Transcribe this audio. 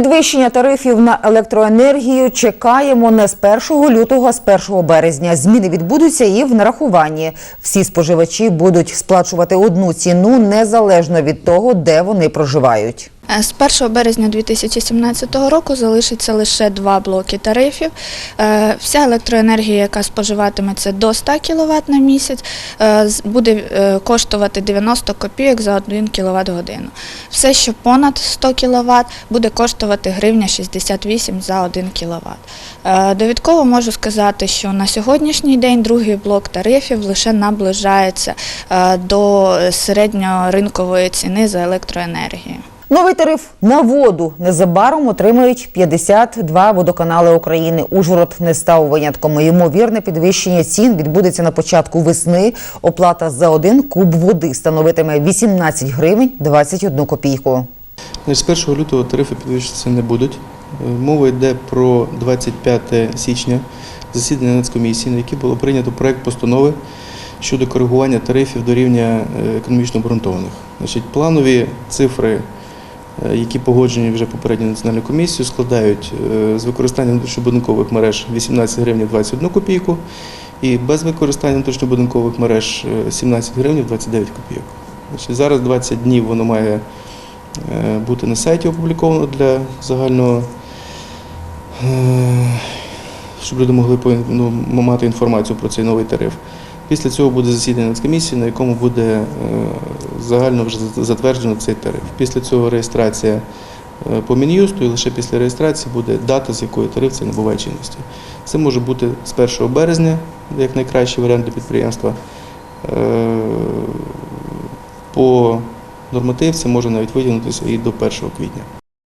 Підвищення тарифів на електроенергію чекаємо не з 1 лютого, а з 1 березня. Зміни відбудуться і в нарахуванні. Всі споживачі будуть сплачувати одну ціну незалежно від того, де вони проживають. Е, З 1 березня 2017 року залишиться лише два блоки тарифів. Е, Вся електроенергія, яка споживатиметься до 100 кВт на місяць, е, буде коштувати 90 копійок за 1 кВт годину. Все, що понад 100 кВт, буде коштувати гривня 68 за 1 кВт. Довідково можу сказати, що на сьогоднішній день другий блок тарифів лише наближається до середньоринкової ціни за електроенергію. Новий тариф на воду незабаром отримають 52 водоканали України. Ужгород не став винятком. Ймовірне підвищення цін відбудеться на початку весни. Оплата за один куб води становитиме 18 гривень 21 копійку. З 1 лютого тарифи підвищитися не будуть. Е, Мова йде про 25 січня засідання Нацкомісії, на якій було прийнято проект постанови щодо коригування тарифів до рівня е, економічно обґрунтованих. Значить, планові цифри, які погоджені вже попередньо національною комісією, складають е, з використанням внутрішньобудинкових мереж 18 гривень 21 копійку і без використання внутрішньобудинкових мереж е, 17 гривень 29 копійок. Значить, зараз 20 днів воно має е, бути на сайті опубліковано для загального, е, щоб люди могли ну, мати інформацію про цей новий тариф. Після цього буде засідання Нацкомісії, на якому буде е, загально вже затверджено цей тариф. Після цього реєстрація е, по Мін'юсту і лише після реєстрації буде дата, з якої тариф це набуває чинності. Це може бути з 1 березня, як найкращий варіант для підприємства. Е, По нормативці може навіть витягнутися і до 1 квітня.